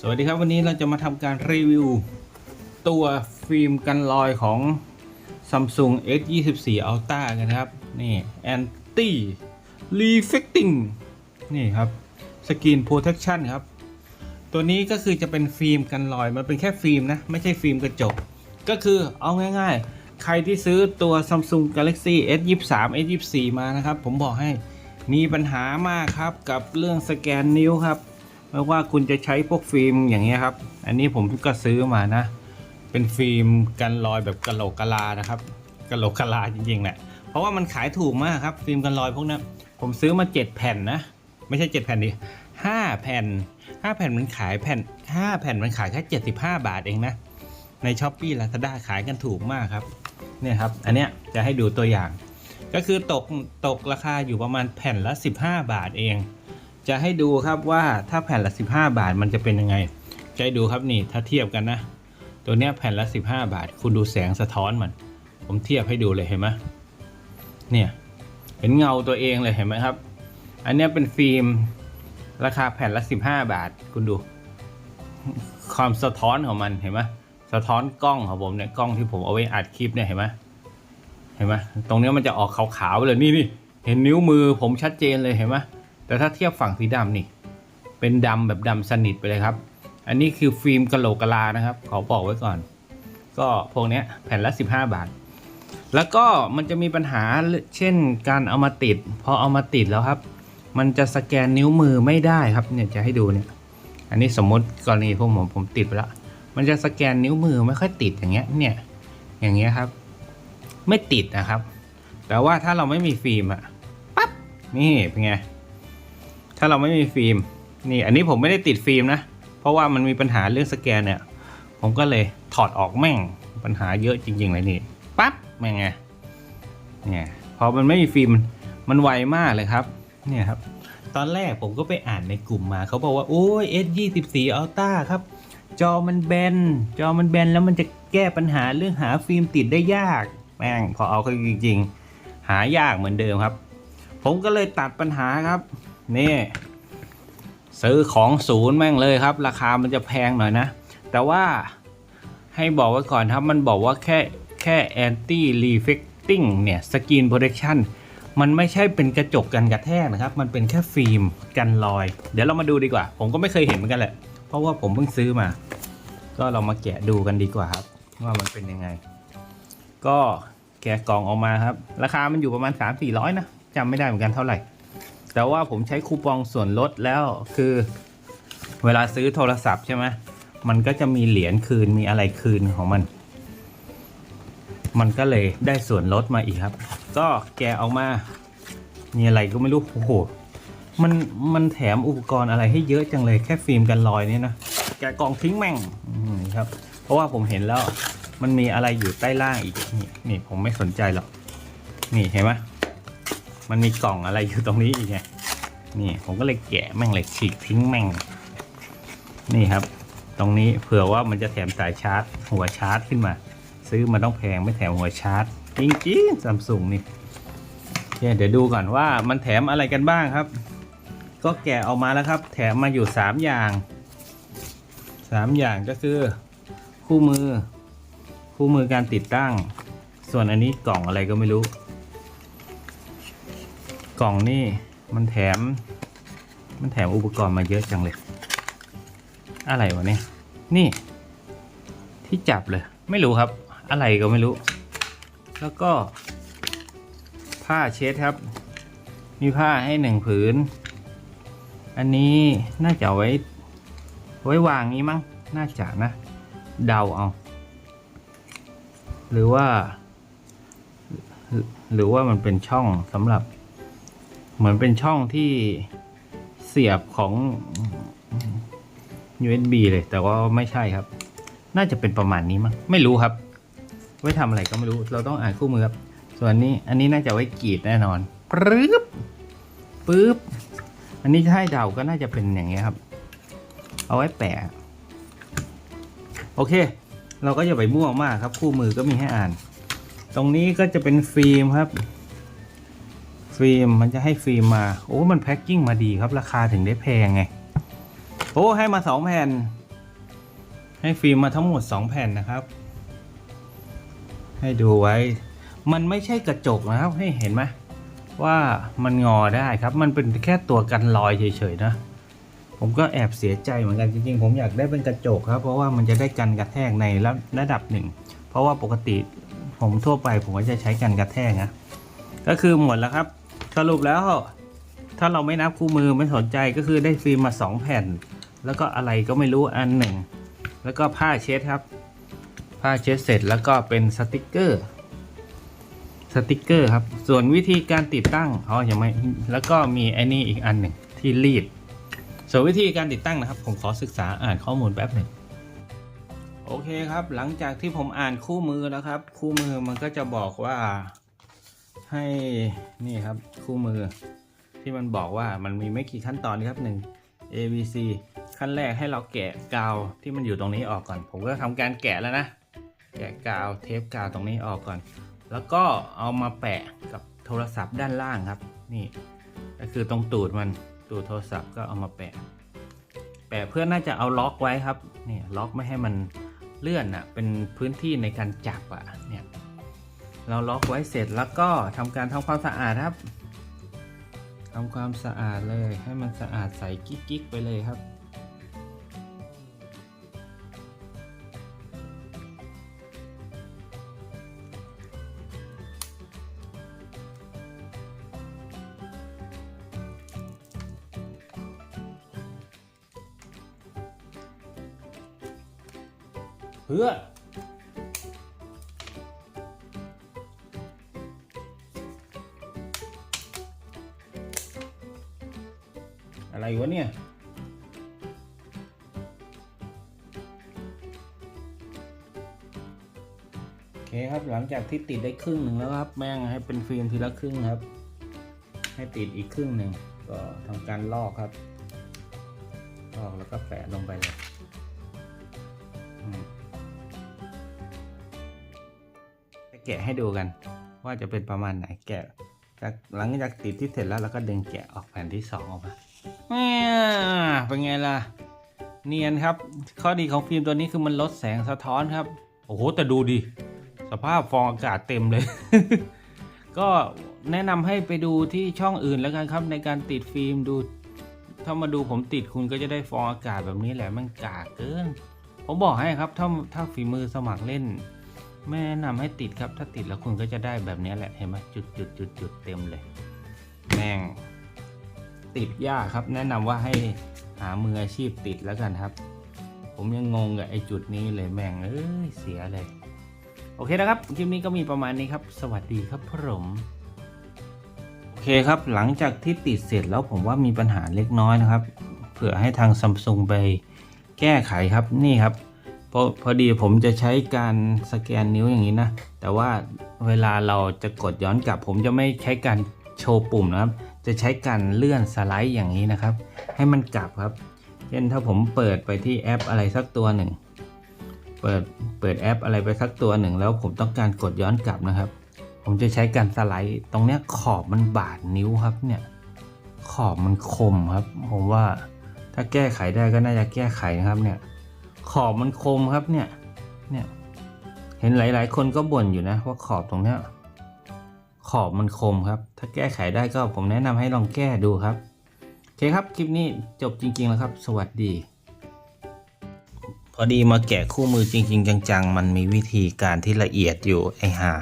สวัสดีครับวันนี้เราจะมาทำการรีวิว ตัวฟิล์มกันรอยของ Samsung S24 Ultra กันครับ นี่ Anti Reflecting นี่ครับ Screen Protection ครับ ตัวนี้ก็คือจะเป็นฟิล์มกันรอย มันเป็นแค่ฟิล์มนะ ไม่ใช่ฟิล์มกระจก ก็คือเอาง่ายๆ ใครที่ซื้อตัว Samsung Galaxy S23 S24 มานะครับ ผมบอกให้มีปัญหามากครับกับเรื่องสแกนนิ้วครับ ไม่ว่าคุณจะใช้พวกฟิล์มอย่างเงี้ยครับ อันนี้ผมก็ซื้อมานะ เป็นฟิล์มกันรอยแบบกะโหลกกะลานะครับกะโหลกกะลาจริงๆแหละเพราะว่ามันขายถูกมากครับ ฟิล์มกันรอยพวกนั้นผมซื้อมา 7 แผ่นนะ ไม่ใช่ 7 แผ่นดิ5แผ่น 5 แผ่นมันขายแผ่น 5 แผ่นมันขายแค่75 บาทเองนะ ในช้อปปี้ลาซาด้าขายกันถูกมากครับเนี่ยครับ อันเนี้ยจะให้ดูตัวอย่าง ก็คือตกตกราคาอยู่ประมาณแผ่นละ 15 บาทเอง จะให้ดูครับว่าถ้าแผ่นละ 15 บาทมันจะเป็นยังไงจะให้ดูครับนี่ถ้าเทียบกันนะ ตัวเนี้ยแผ่นละ 15 บาท คุณดูแสงสะท้อนมัน ผมเทียบให้ดูเลยเห็นไหมเนี่ยเห็นเงาตัวเองเลยเห็นไหมครับ อันนี้เป็นฟิล์มราคาแผ่นละ 15 บาท คุณดู ความสะท้อนของมันเห็นไหมสะท้อนกล้องของผมเนี่ยกล้องที่ผมเอาไว้อัดคลิปเนี่ยเห็นไหมเห็นไหมตรงนี้มันจะออกขาวๆเลยนี่นี่เห็นนิ้วมือผมชัดเจนเลยเห็นไหม แต่ถ้าเทียบฝั่งสีดำนี่ เป็นดำแบบดำสนิทไปเลยครับ อันนี้คือฟิล์มกะโหลกกะลานะครับขอบอกไว้ก่อน ก็พวกนี้แผ่นละ 15 บาท แล้วก็มันจะมีปัญหาเช่นการเอามาติด พอเอามาติดแล้วครับ มันจะสแกนนิ้วมือไม่ได้ครับเนี่ยจะให้ดูเนี่ย อันนี้สมมติกรณีพวกผมผมติดไปแล้วมันจะสแกนนิ้วมือไม่ค่อยติดอย่างเงี้ยเนี่ยอย่างเงี้ยครับ ไม่ติดนะครับ แต่ว่าถ้าเราไม่มีฟิล์มอะปั๊บนี่เป็นไง ถ้าเราไม่มีฟิล์มนี่อันนี้ผมไม่ได้ติดฟิล์มนะ เพราะว่ามันมีปัญหาเรื่องสแกนเนี่ย ผมก็เลยถอดออกแม่งปัญหาเยอะจริงๆเลยนี่ปั๊บแม่งไงเนี่ยพอมันไม่มีฟิล์มมันไวมากเลยครับเนี่ยครับ ตอนแรกผมก็ไปอ่านในกลุ่มมาเขาบอกว่าโอ้ย S24 Ultra ครับ จอมันแบนจอมันแบนแล้วมันจะแก้ปัญหาเรื่องหาฟิล์มติดได้ยาก แม่งพอเอาเข้าจริง ๆ หายากเหมือนเดิมครับ ผมก็เลยตัดปัญหาครับ นี่ ซื้อของศูนย์แม่งเลยครับ ราคามันจะแพงหน่อยนะ แต่ว่าให้บอกไว้ก่อนครับ มันบอกว่าแค่แค่ anti reflecting เนี่ย skin protection มันไม่ใช่เป็นกระจกกันกระแทกนะครับ มันเป็นแค่ฟิล์มกันรอย เดี๋ยวเรามาดูดีกว่า ผมก็ไม่เคยเห็นเหมือนกันแหละ เพราะว่าผมเพิ่งซื้อมา ก็เรามาแกะดูกันดีกว่าครับ ว่ามันเป็นยังไง ก็แกะกล่องออกมาครับ ราคามันอยู่ประมาณ 3 4 0 0 นะจำไม่ได้เหมือนกันเท่าไหร่ แต่ว่าผมใช้คูปองส่วนลดแล้วคือ เวลาซื้อโทรศัพท์ใช่ไหมมันก็จะมีเหรียญคืนมีอะไรคืนของมัน มันก็เลยได้ส่วนลดมาอีกครับ ก็แกะออกมา มีอะไรก็ไม่รู้โอ้โหมันมันแถมอุปกรณ์อะไรให้เยอะจังเลยแค่ฟิล์มกันรอยนี่นะแกะกล่องทิ้งแม่งอืครับ เพราะว่าผมเห็นแล้วมันมีอะไรอยู่ใต้ล่างอีกนี่นี่ผมไม่สนใจหรอกนี่เห็นไหม มันมีกล่องอะไรอยู่ตรงนี้อีกไงนี่ผมก็เลยแกะแม่งเลยฉีกทิ้งแม่ง นี่ครับ ตรงนี้เผื่อว่ามันจะแถมสายชาร์จ หัวชาร์จขึ้นมา ซื้อมาต้องแพงไม่แถมหัวชาร์จจริงๆซัมซุงนี่เเดี๋ยวดูก่อนว่ามันแถมอะไรกันบ้างครับ ก็แกะออกมาแล้วครับ แถมมาอยู่ 3 อย่าง 3 อย่างก็คือ คู่มือ คู่มือการติดตั้ง ส่วนอันนี้กล่องอะไรก็ไม่รู้ กล่องนี่มันแถม มันแถมอุปกรณ์มาเยอะจังเลย อะไรวะเนี่ย นี่ ที่จับเลย ไม่รู้ครับ อะไรก็ไม่รู้ แล้วก็ ผ้าเช็ดครับ มีผ้าให้หนึ่งผืน อันนี้น่าจะไว้ ไว้วางนี้มั้ง น่าจะนะ เดาเอา หรือว่า หรือว่ามันเป็นช่องสำหรับ เหมือนเป็นช่องที่เสียบของ USB เลย แต่ว่าไม่ใช่ครับ น่าจะเป็นประมาณนี้มั้งไม่รู้ครับ ไว้ทำอะไรก็ไม่รู้ เราต้องอ่านคู่มือครับ ส่วนนี้อันนี้น่าจะไว้กรีดแน่นอนปึ๊บปึ๊บอันนี้ถ้าให้เดาก็น่าจะเป็นอย่างเงี้ยครับ เอาไว้แปะโอเค เราก็อย่าไปมั่วมากครับ คู่มือก็มีให้อ่าน ตรงนี้ก็จะเป็นฟิล์มครับ ฟิล์มมันจะให้ฟิล์มมา โอ้มันแพ็คกิ้งมาดีครับราคาถึงได้แพงไง โอ้ให้มาสองแผ่น ให้ฟิล์มมาทั้งหมด2แผ่นนะครับ ให้ดูไว้ มันไม่ใช่กระจกนะครับ ให้เห็นไหมว่ามันงอได้ครับ มันเป็นแค่ตัวกันรอยเฉยๆนะ ผมก็แอบเสียใจเหมือนกันจริงๆ ผมอยากได้เป็นกระจกครับ เพราะว่ามันจะได้กันกระแทกในระระดับหนึ่ง เพราะว่าปกติผมทั่วไปผมก็จะใช้กันกระแทกนะก็คือหมดแล้วครับ สรุปแล้ว ถ้าเราไม่นับคู่มือไม่สนใจก็คือได้ฟิล์มมา 2 แผ่น แล้วก็อะไรก็ไม่รู้อันหนึ่ง แล้วก็ผ้าเช็ดครับ ผ้าเช็ดเสร็จแล้วก็เป็นสติกเกอร์สติกเกอร์ครับ ส่วนวิธีการติดตั้งเขายังไม่แล้วก็มีไอ้นี่อีกอันหนึ่งที่รีด ส่วนวิธีการติดตั้งนะครับ ผมขอศึกษาอ่านข้อมูลแป๊บหนึ่งโอเคครับ หลังจากที่ผมอ่านคู่มือแล้วครับ คู่มือมันก็จะบอกว่า ให้นี่ครับคู่มือที่มันบอกว่ามันมีไม่กี่ขั้นตอนครับหนึ่ง A B C ขั้นแรกให้เราแกะกาวที่มันอยู่ตรงนี้ออกก่อน ผมก็ทำการแกะแล้วนะ แกะกาวเทปกาวตรงนี้ออกก่อน แล้วก็เอามาแปะกับโทรศัพท์ด้านล่างครับ นี่ก็คือตรงตูดมันตูดโทรศัพท์ก็เอามาแปะ แปะเพื่อน่าจะเอาล็อกไว้ครับนี่ล็อกไม่ให้มันเลื่อนอะเป็นพื้นที่ในการจับอะเนี่ย เราล็อกไว้เสร็จแล้วก็ทำการทำความสะอาดครับทำความสะอาดเลยให้มันสะอาดใสกิ๊กๆไปเลยครับ เพื่อ อะไรวะเนี่ย โอเคครับหลังจากที่ติดได้ครึ่งหนึ่งแล้วครับ แม่งให้เป็นฟิล์มทีละครึ่งครับ ให้ติดอีกครึ่งหนึ่งก็ทำการลอกครับ ลอกแล้วก็แปะลงไปเลยแกะให้ดูกัน ว่าจะเป็นประมาณไหนแกะจากหลังจากติดที่เสร็จแล้วเราก็ดึงแกะออกแผ่นที่สองออกมา เป็นไงล่ะ เนียนครับ ข้อดีของฟิล์มตัวนี้คือมันลดแสงสะท้อนครับ โอ้โห แต่ดูดิ สภาพฟองอากาศเต็มเลย ก็แนะนำให้ไปดูที่ช่องอื่นแล้วกันครับ ในการติดฟิล์มดู ถ้ามาดูผมติดคุณก็จะได้ฟองอากาศแบบนี้แหละมันกากเกิน ผมบอกให้ครับ ถ้าถ้าฝีมือสมัครเล่นไม่แนะนำให้ติดครับ ถ้าติดแล้วคุณก็จะได้แบบนี้แหละ เห็นไหมจุดจุดจุดจุดเต็มเลย แม่ง ติดยากครับ แนะนำว่าให้หามืออาชีพติดแล้วกันครับ ผมยังงงกับไอ้จุดนี้เลยแม่งเอ้ยเสียเลย โอเคนะครับคลิปนี้ก็มีประมาณนี้ครับ สวัสดีครับผมโอเคครับหลังจากที่ติดเสร็จแล้วผมว่ามีปัญหาเล็กน้อยนะครับเผื่อให้ทางซัมซุงไปแก้ไขครับนี่ครับพอพอดีผมจะใช้การสแกนนิ้วอย่างนี้นะ แต่ว่าเวลาเราจะกดย้อนกลับ ผมจะไม่ใช้การโชว์ปุ่มนะครับ จะใช้การเลื่อนสไลด์อย่างนี้นะครับ ให้มันกลับครับ เช่นถ้าผมเปิดไปที่แอปอะไรสักตัวหนึ่ง เปิดเปิดแอปอะไรไปสักตัวหนึ่ง แล้วผมต้องการกดย้อนกลับนะครับ ผมจะใช้การสไลด์ตรงเนี้ยขอบมันบาดนิ้วครับเนี่ยขอบมันคมครับ ผมว่าถ้าแก้ไขได้ก็น่าจะแก้ไขนะครับเนี่ยขอบมันคมครับเนี่ยเนี่ยเห็นหลาย ๆ คนก็บ่นอยู่นะว่าขอบตรงเนี้ย ขอบมันคมครับ ถ้าแก้ไขได้ก็ผมแนะนำให้ลองแก้ดูครับโอเคครับคลิปนี้จบจริง ๆ แล้วครับ สวัสดี พอดีมาแกะคู่มือจริง ๆ จัง ๆ มันมีวิธีการที่ละเอียดอยู่ไอ้ห่า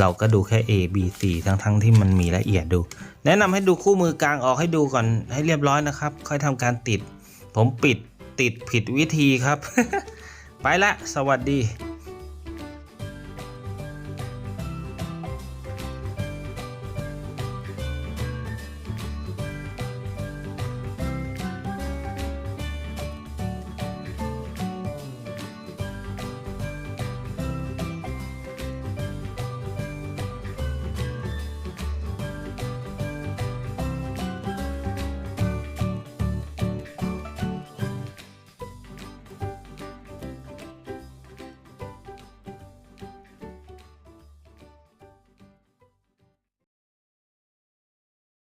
เราก็ดูแค่ A B C ทั้งๆที่มันมีละเอียดดู แนะนำให้ดูคู่มือกลางออกให้ดูก่อนให้เรียบร้อยนะครับ ค่อยทำการติด ผมปิดติดผิดวิธีครับ ไปละ สวัสดี